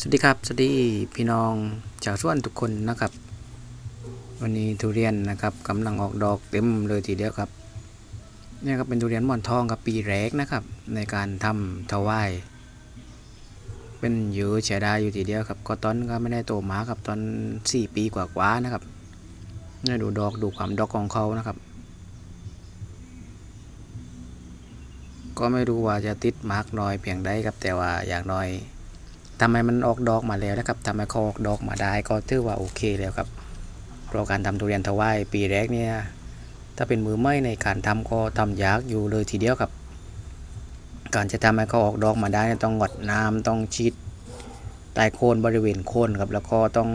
สวัสดีครับ สวัสดีพี่น้องชาวสวนทุกคนนะครับ วันนี้ทุเรียนนะครับกำลังออกดอกเต็มเลยทีเดียวครับนี่ครับเป็นทุเรียนหมอนทองครับปีแรกนะครับ ในการทำถวายเป็นเยอะเสียดายอยู่ทีเดียวครับ ก็ตอนก็ไม่ได้โตมากครับตอนสี่ปีกว่าๆนะครับนี่ดูดอกดูความดอกของเขานะครับ ก็ไม่รู้ว่าจะติดมากน้อยเพียงใดครับแต่ว่าอย่างน้อย ทำไมมันออกดอกมาแล้วนะครับทำไมเขาออกดอกมาได้ก็ถือว่าโอเคแล้วครับเพราะการทำทุเรียนถวายปีแรกเนี่ยถ้าเป็นมือไม่ในการทำก็ทำยากอยู่เลยทีเดียวครับ การจะทำให้เขาออกดอกมาได้ต้องหวดน้ำต้องฉีดใต้โคนบริเวณโคนครับแล้วก็ต้อง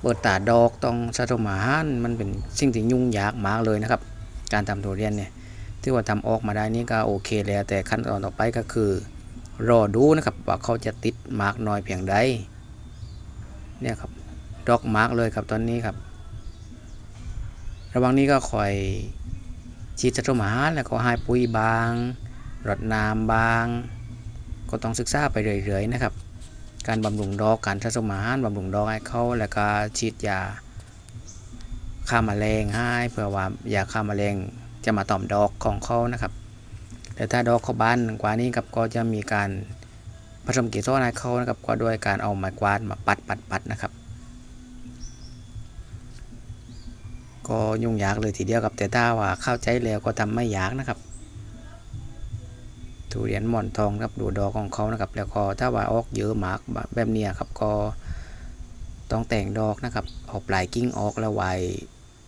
เปิดตาดอกต้องสะสมอาหารมันเป็นสิ่งที่ยุ่งยากมากเลยนะครับ การทำทุเรียนเนี่ยที่ว่าทำออกมาได้นี่ก็โอเคแล้วแต่ขั้นตอนต่อไปก็คือ รอดูนะครับว่าเขาจะติดมาร์กน้อยเพียงใดเนี่ยครับดอกมาร์กเลยครับตอนนี้ครับ ระหว่างนี้ก็คอยฉีดจัตุมาหาแล้วก็ให้ปุ๋ยบางรดน้ำบาง ก็ต้องศึกษาไปเรื่อยๆนะครับ การบำรุงดอกการทัศมาหาบำรุงดอกให้เขาแล้วก็ฉีดยาฆ่าแมลงให้เพื่อว่ายาฆ่าแมลงจะมาต่อมดอกของเขานะครับ แต่ถ้าดอกเขาบานกว่านี้ครับก็จะมีการผสมเกสรให้เขานะครับก็ด้วยการเอาไม้กวาดมาปัดปัดปัดนะครับ ก็ยุ่งยากเลยทีเดียวครับแต่ถ้าว่าเข้าใจแล้วก็ทำไม่ยากนะครับทุเรียนหมอนทองครับดูดอกของเขานะครับ แล้วก็ถ้าว่าออกเยอะมากแบบเนี้ยครับก็ต้องแต่งดอกนะครับ เอาปลายกิ้งออกแล้วไว้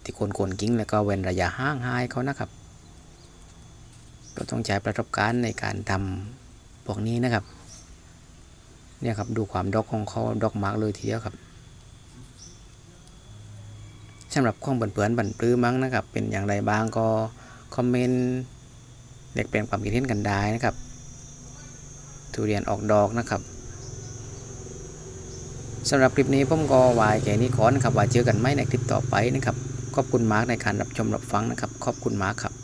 ที่โคนๆกิ้งแล้วก็เว้นระยะห่างให้เขานะครับ ก็ต้องใช้ประสบการณ์ในการทำพวกนี้นะครับ เนี่ยครับดูความดอกของเขาดอกมาร์กเลยทีเดียวครับสำหรับข้องเปื่อนๆบันปลื้มมั้งนะครับ เป็นอย่างไรบ้างก็คอมเมนต์เล็กเป็นความคิดเห็นกันได้นะครับ ทุเรียนออกดอกนะครับสำหรับคลิปนี้ผมก็วายแค่นี้ก่อนนะครับไว่าเจอกันไหมในคลิปต่อไปนะครับ ขอบคุณมาร์กในการรับชมรับฟังนะครับ ขอบคุณมาร์กครับ